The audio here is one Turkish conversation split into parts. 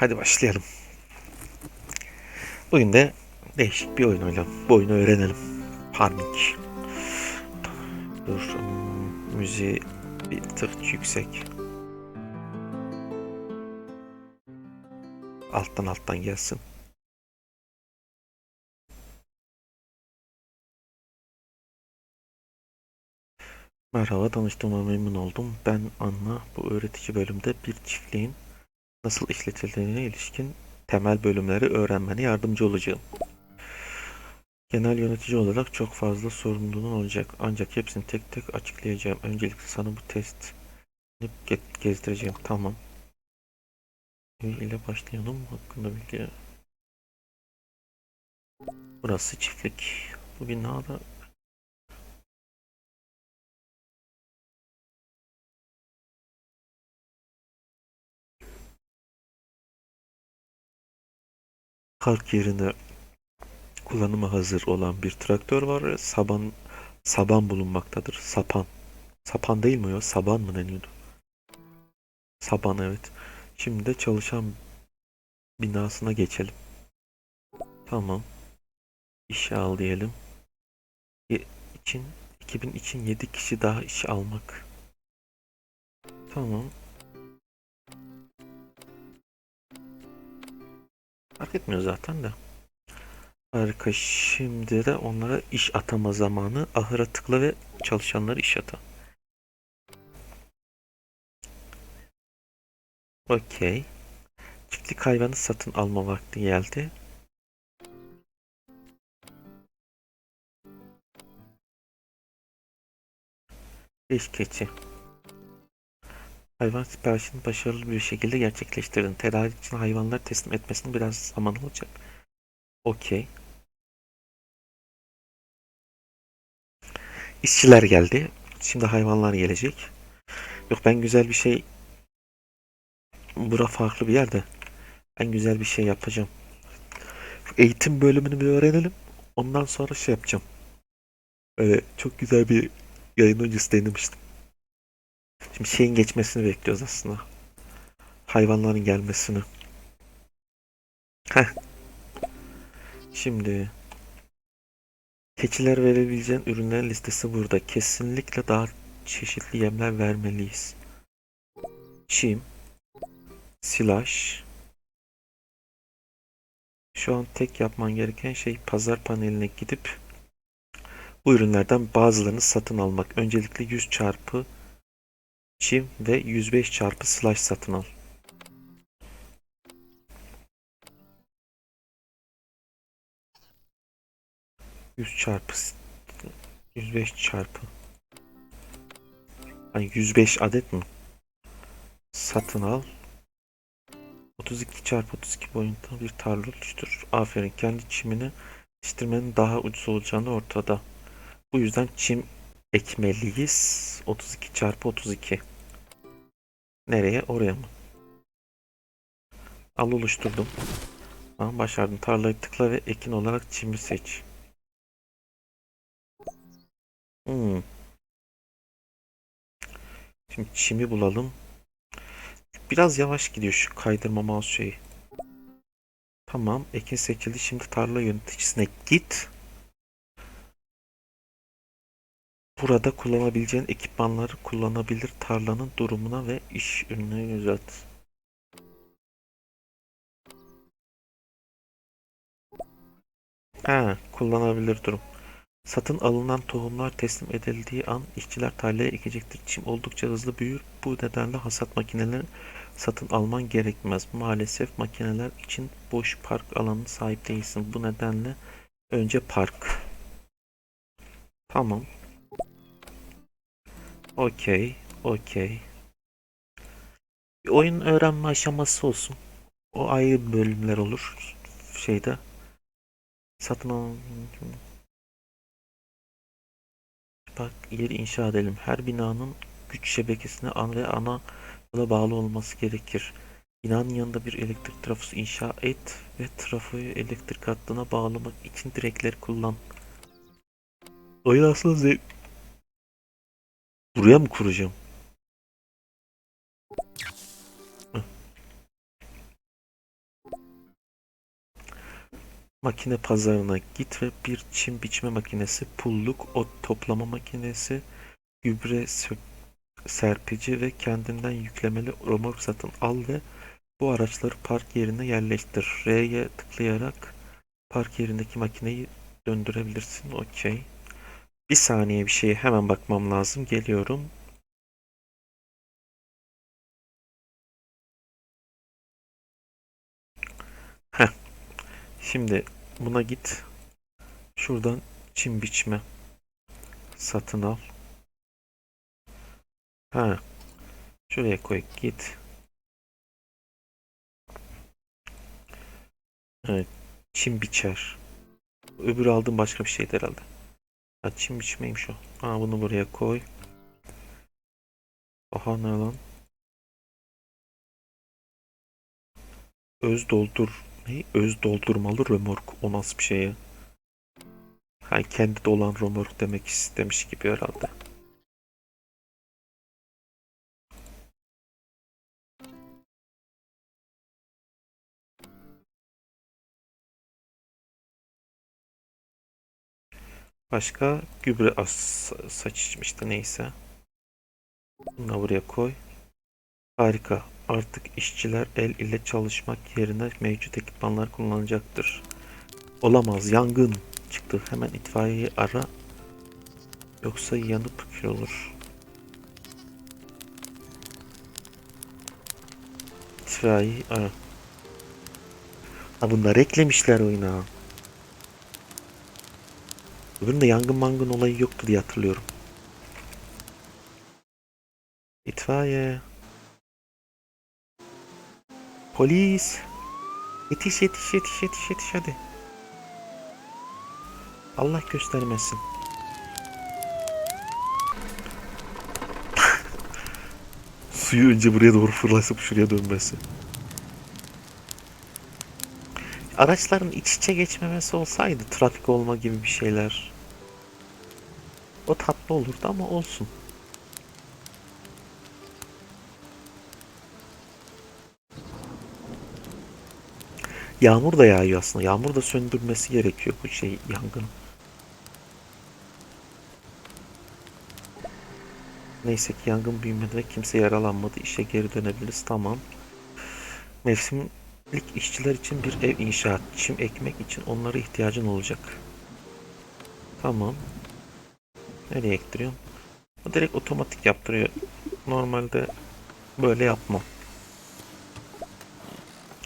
Hadi başlayalım. Bugün de değişik bir oyun oynayalım. Bu oyunu öğrenelim. Farming. Dur. Müziği bir tık yüksek. Alttan alttan gelsin. Merhaba, tanıştığıma memnun oldum. Ben Anna. Bu öğretici bölümde bir çiftliğin nasıl işletildiğine ilişkin temel bölümleri öğrenmene yardımcı olacağım. Genel yönetici olarak çok fazla sorumluluğun olacak. Ancak hepsini tek tek açıklayacağım. Öncelikle sana bu test ge- gezdireceğim. Tamam. ile başlayalım. Hakkında bilgi. Burası çiftlik. Bu binada park yerine kullanıma hazır olan bir traktör var. Saban saban bulunmaktadır. Sapan. Sapan değil mi o? Saban mı deniyordu? Saban evet. Şimdi de çalışan binasına geçelim. Tamam. İşe al diyelim. E, için 2000 için 7 kişi daha işe almak. Tamam. Fark etmiyor zaten de. Harika. Şimdi de onlara iş atama zamanı. Ahıra tıkla ve çalışanları iş ata. Okey. Çiftlik hayvanı satın alma vakti geldi. Beş keçi. Hayvan siparişini başarılı bir şekilde gerçekleştirdin. Tedarik için hayvanları teslim etmesinin biraz zaman olacak. Okey. İşçiler geldi. Şimdi hayvanlar gelecek. Yok ben güzel bir şey... Bura farklı bir yerde. Ben güzel bir şey yapacağım. Eğitim bölümünü bir öğrenelim. Ondan sonra şey yapacağım. Öyle çok güzel bir yayın öncesi denemiştim. Şimdi şeyin geçmesini bekliyoruz aslında. Hayvanların gelmesini. Heh. Şimdi keçiler verebileceğin ürünlerin listesi burada. Kesinlikle daha çeşitli yemler vermeliyiz. Çim, silaj. Şu an tek yapman gereken şey pazar paneline gidip bu ürünlerden bazılarını satın almak. Öncelikle 100 çarpı çim ve 105 çarpı slash satın al. Yüz çarpı 105 çarpı Hani 105 adet mi? Satın al. 32 çarpı 32 boyunda bir tarla oluştur. Aferin. Kendi çimini yetiştirmenin daha ucuz olacağını ortada. Bu yüzden çim ekmeliyiz. 32 çarpı 32. Nereye? Oraya mı? Al oluşturdum. Tamam başardın. Tarlayı tıkla ve ekin olarak çimi seç. Hmm. Şimdi çimi bulalım. Biraz yavaş gidiyor şu kaydırma mouse şeyi. Tamam. Ekin seçildi. Şimdi tarla yöneticisine git. Burada kullanabileceğin ekipmanları kullanabilir tarlanın durumuna ve iş ürününe yönelt. Ha, kullanabilir durum. Satın alınan tohumlar teslim edildiği an işçiler tarlaya ekecektir. Çim oldukça hızlı büyür. Bu nedenle hasat makineleri satın alman gerekmez. Maalesef makineler için boş park alanına sahip değilsin. Bu nedenle önce park. Tamam. Okey. Okey. Oyun öğrenme aşaması olsun. O ayrı bölümler olur. Şeyde. Satın al. Bak yeri inşa edelim. Her binanın güç şebekesine an ve ana yola bağlı olması gerekir. Binanın yanında bir elektrik trafosu inşa et ve trafoyu elektrik hattına bağlamak için direkleri kullan. Oyun aslında zevk... Buraya mı kuracağım? Makine pazarına git ve bir çim biçme makinesi, pulluk, ot toplama makinesi, gübre serpici ve kendinden yüklemeli remork satın al ve bu araçları park yerine yerleştir. R'ye tıklayarak park yerindeki makineyi döndürebilirsin. Okey. Bir saniye bir şeye hemen bakmam lazım. Geliyorum. Heh. Şimdi buna git. Şuradan çim biçme. Satın al. Ha. Şuraya koy. Git. Evet. Çim biçer. Öbür aldığım başka bir şeydi herhalde. Ha, çim biçmeymiş o. Aa bunu buraya koy. Aha ne lan? Öz doldur. Ne? Öz doldurmalı römork. O nasıl bir şey ya? Ha, kendi dolan römork demek istemiş gibi herhalde. Başka gübre as saç içmişti neyse. Bunu buraya koy. Harika. Artık işçiler el ile çalışmak yerine mevcut ekipmanlar kullanacaktır. Olamaz. Yangın çıktı. Hemen itfaiyeyi ara. Yoksa yanıp kül olur. İtfaiyeyi ara. Ha bunlar eklemişler oyuna. Öbüründe yangın mangın olayı yoktu diye hatırlıyorum. İtfaiye. Polis. Yetiş yetiş yetiş yetiş yetiş hadi. Allah göstermesin. Suyu önce buraya doğru fırlasıp şuraya dönmesi. Araçların iç içe geçmemesi olsaydı trafik olma gibi bir şeyler. O tatlı olurdu ama olsun. Yağmur da yağıyor aslında. Yağmur da söndürmesi gerekiyor bu şey yangın. Neyse ki yangın büyümedi ve kimse yaralanmadı. İşe geri dönebiliriz. Tamam. Mevsimlik işçiler için bir ev inşaat, çim ekmek için onlara ihtiyacın olacak. Tamam. Nereye ektiriyorum? O direkt otomatik yaptırıyor. Normalde böyle yapmam.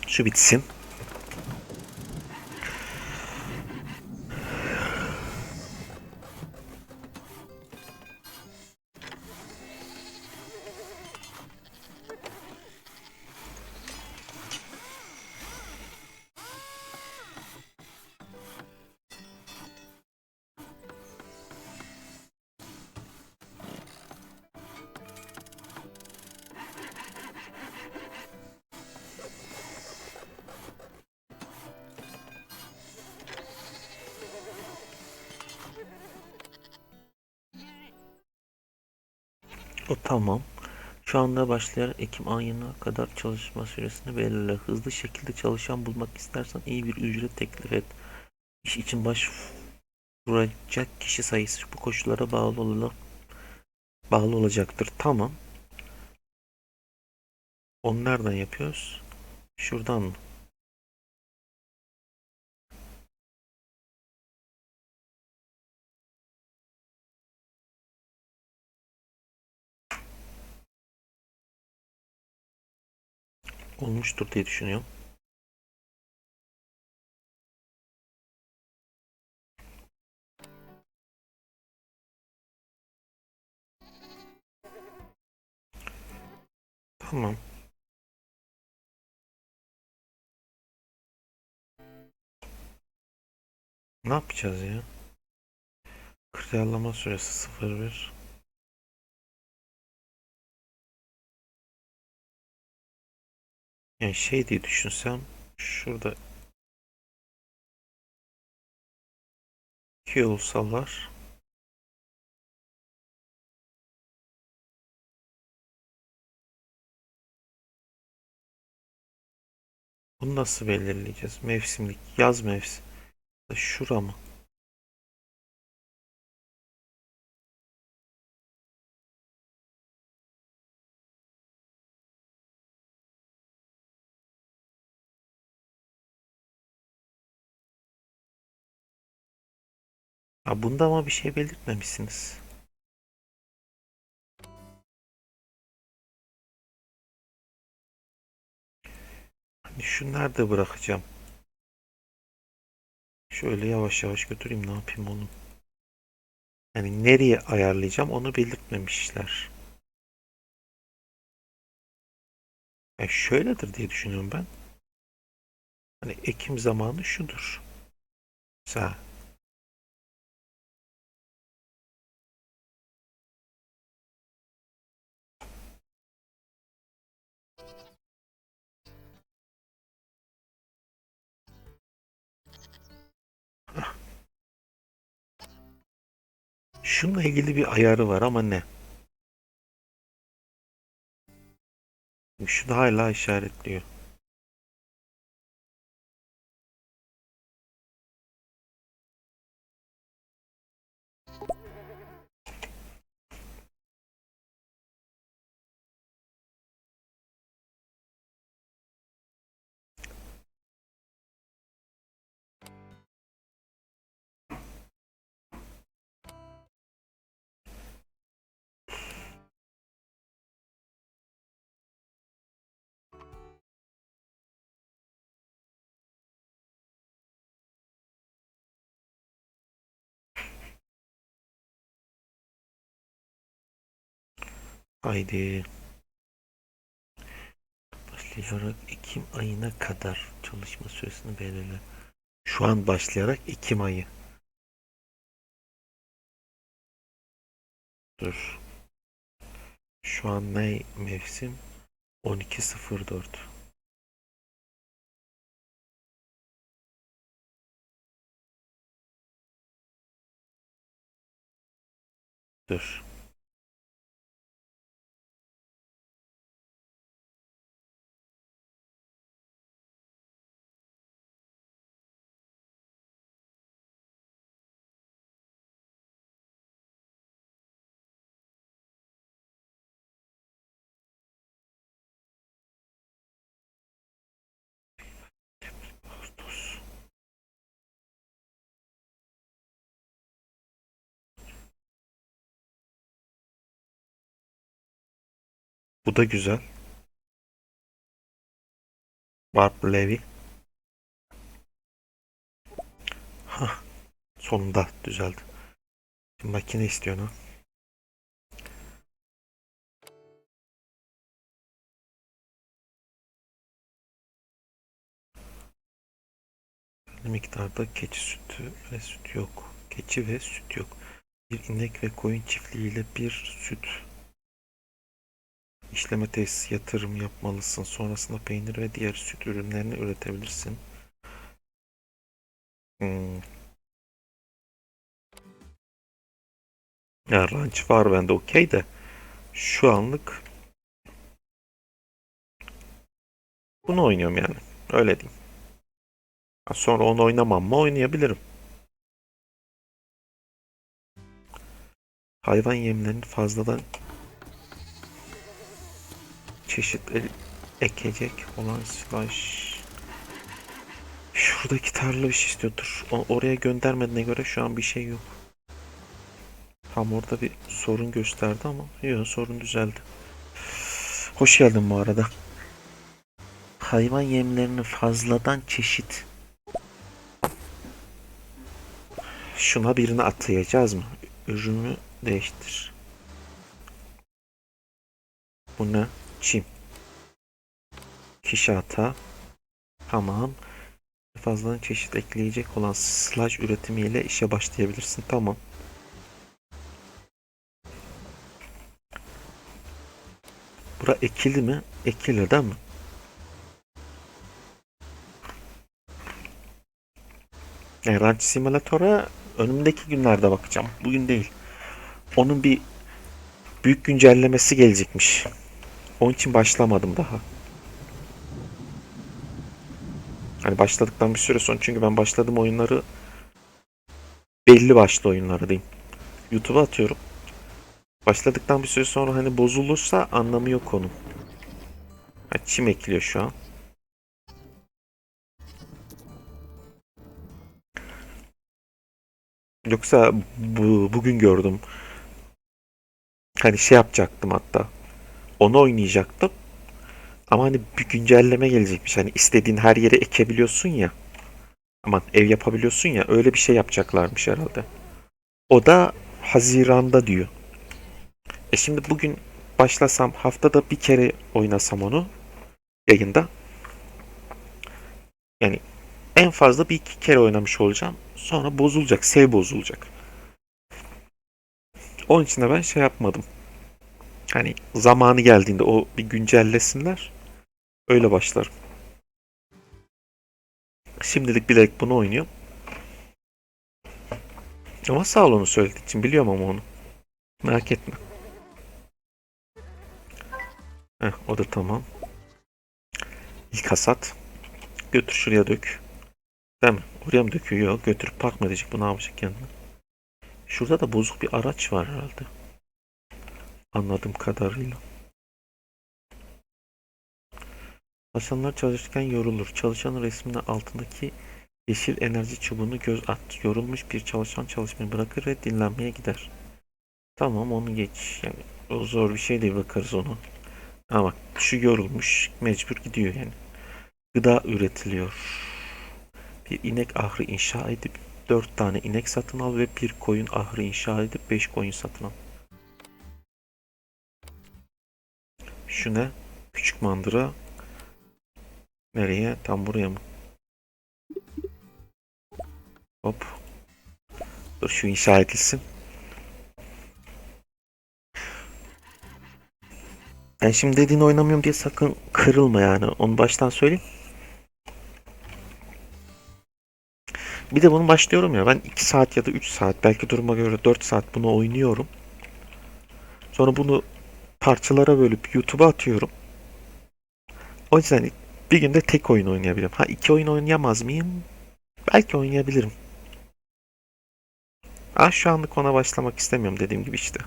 Şu bitsin. O tamam. Şu anda başlayarak Ekim ayına kadar çalışma süresini belirle. Hızlı şekilde çalışan bulmak istersen iyi bir ücret teklif et. İş için başvuracak kişi sayısı bu koşullara bağlı olarak bağlı olacaktır. Tamam. Onu nereden yapıyoruz? Şuradan mı? Olmuştur diye düşünüyorum. Tamam. Ne yapacağız ya? Kıyarlama süresi 01. Yani şey diye düşünsem şurada iki olsalar bunu nasıl belirleyeceğiz? Mevsimlik, yaz mevsim. Şura mı? Ha, bunda ama bir şey belirtmemişsiniz. Hani şu nerede bırakacağım? Şöyle yavaş yavaş götüreyim ne yapayım oğlum? Yani nereye ayarlayacağım onu belirtmemişler. Yani şöyledir diye düşünüyorum ben. Hani ekim zamanı şudur. Mesela şununla ilgili bir ayarı var ama ne? Şunu hala işaretliyor. Haydi. Başlayarak Ekim ayına kadar çalışma süresini belirle. Şu an başlayarak Ekim ayı. Dur. Şu an ne mevsim? 12.04. Dur. Bu da güzel. Warp Levy. Hah. Sonunda düzeldi. Şimdi makine istiyor ha. Miktarda keçi sütü ve süt yok. Keçi ve süt yok. Bir inek ve koyun çiftliğiyle bir süt işleme tesisi yatırım yapmalısın. Sonrasında peynir ve diğer süt ürünlerini üretebilirsin. Hmm. Ya ranch var bende okey de şu anlık bunu oynuyorum yani. Öyle diyeyim. Sonra onu oynamam mı oynayabilirim. Hayvan yemlerini fazladan çeşit el- ekecek olan slash Şuradaki tarla bir şey istiyordur. O- oraya göndermediğine göre şu an bir şey yok. Tam orada bir sorun gösterdi ama yok sorun düzeldi. Hoş geldin bu arada. Hayvan yemlerini fazladan çeşit. Şuna birini atayacağız mı? Ürünü değiştir. Bu ne? Çim. Kişi ata. Tamam. Fazladan çeşit ekleyecek olan slash üretimiyle işe başlayabilirsin. Tamam. Bura ekili mi? Ekili değil mi? Yani Ranch Simulator'a önümdeki günlerde bakacağım. Bugün değil. Onun bir büyük güncellemesi gelecekmiş. Onun için başlamadım daha. Hani başladıktan bir süre sonra çünkü ben başladığım oyunları belli başlı oyunları diyeyim. YouTube'a atıyorum. Başladıktan bir süre sonra hani bozulursa anlamı yok onun. Ha, çim ekliyor şu an. Yoksa bu, bugün gördüm. Hani şey yapacaktım hatta. Onu oynayacaktım. Ama hani bir güncelleme gelecekmiş. Hani istediğin her yere ekebiliyorsun ya. Aman ev yapabiliyorsun ya. Öyle bir şey yapacaklarmış herhalde. O da Haziran'da diyor. E şimdi bugün başlasam haftada bir kere oynasam onu yayında. Yani en fazla bir iki kere oynamış olacağım. Sonra bozulacak. Save bozulacak. Onun için de ben şey yapmadım. Hani zamanı geldiğinde o bir güncellesinler. Öyle başlarım. Şimdilik bilerek bunu oynuyorum. Ama sağ ol onu söylediği için biliyorum ama onu. Merak etme. Heh, o da tamam. İlk hasat. Götür şuraya dök. Değil mi? Oraya mı döküyor? Götürüp park mı edecek? Bu ne yapacak kendine? Şurada da bozuk bir araç var herhalde. Anladığım kadarıyla. Çalışanlar çalışırken yorulur. Çalışanın resminin altındaki yeşil enerji çubuğunu göz at. Yorulmuş bir çalışan çalışmayı bırakır ve dinlenmeye gider. Tamam onu geç. Yani o zor bir şey değil bakarız onu. Ama şu yorulmuş mecbur gidiyor yani. Gıda üretiliyor. Bir inek ahırı inşa edip 4 tane inek satın al ve bir koyun ahırı inşa edip 5 koyun satın al. Şu ne? Küçük mandıra. Nereye? Tam buraya mı? Hop. Dur şu inşa edilsin. Ben şimdi dediğini oynamıyorum diye sakın kırılma yani. Onu baştan söyleyeyim. Bir de bunu başlıyorum ya ben 2 saat ya da 3 saat belki duruma göre 4 saat bunu oynuyorum. Sonra bunu parçalara bölüp YouTube'a atıyorum. O yüzden bir günde tek oyun oynayabilirim. Ha iki oyun oynayamaz mıyım? Belki oynayabilirim. Ah şu anlık ona başlamak istemiyorum dediğim gibi işte.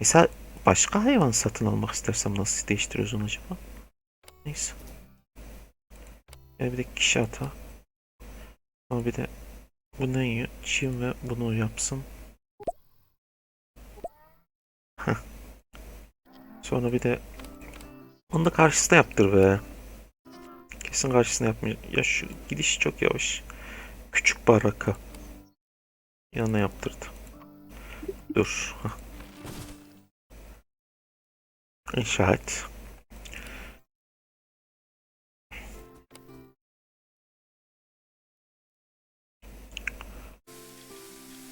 Mesela başka hayvan satın almak istersem nasıl değiştiriyoruz onu acaba? Neyse. Yani bir de kişi hata. Ama bir de bu ne yiyor? Çim ve bunu yapsın. Sonra bir de onu da karşısına yaptır be. Kesin karşısına yapmıyor. Ya şu gidiş çok yavaş. Küçük baraka. Yanına yaptırdı. Dur. Heh. İnşa et.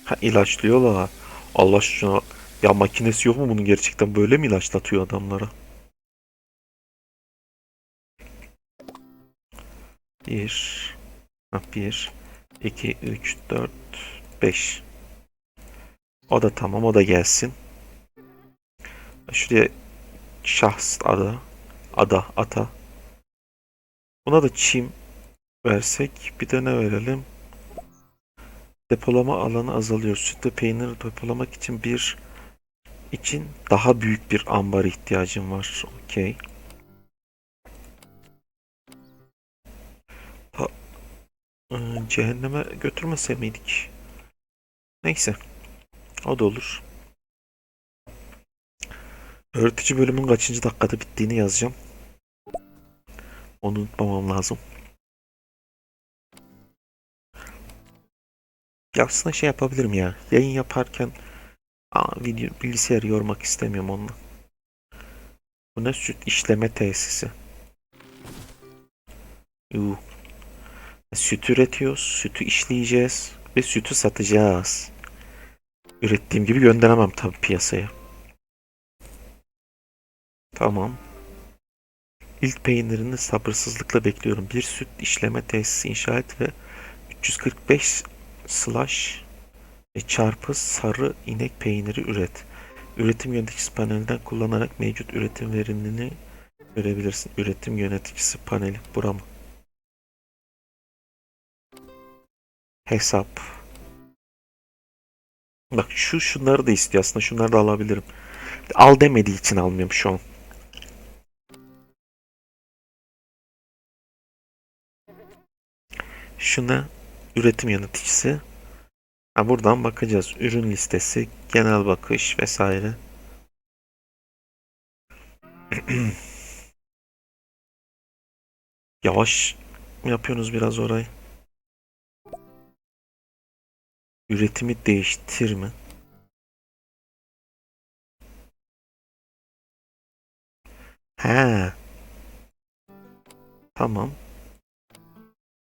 Ha ilaçlıyorlar. Allah aşkına. Ya makinesi yok mu bunun gerçekten böyle mi ilaçlatıyor adamlara? Bir. Bir. iki, üç, dört, beş. O da tamam o da gelsin. Şuraya şahs ada. Ada, ata. Buna da çim versek. Bir de ne verelim? Depolama alanı azalıyor. Süt ve peynir depolamak için bir için daha büyük bir ambar ihtiyacım var. Okey. E, cehenneme götürmese miydik? Neyse. O da olur. Öğretici bölümün kaçıncı dakikada bittiğini yazacağım. Onu unutmamam lazım. Ya aslında şey yapabilirim ya. Yayın yaparken aa, video, bilgisayarı yormak istemiyorum onunla. Bu ne süt işleme tesisi. Yuh. Süt üretiyoruz, sütü işleyeceğiz ve sütü satacağız. Ürettiğim gibi gönderemem tabii piyasaya. Tamam. İlk peynirini sabırsızlıkla bekliyorum. Bir süt işleme tesisi inşa et ve 345 slash çarpı sarı inek peyniri üret. Üretim yöneticisi panelinden kullanarak mevcut üretim verimini görebilirsin. Üretim yöneticisi paneli bura mı? Hesap. Bak şu şunları da istiyor aslında. Şunları da alabilirim. Al demediği için almıyorum şu an. Şuna üretim yöneticisi. Buradan bakacağız. Ürün listesi, genel bakış vesaire. Yavaş yapıyorsunuz biraz orayı? Üretimi değiştir mi? He. Tamam.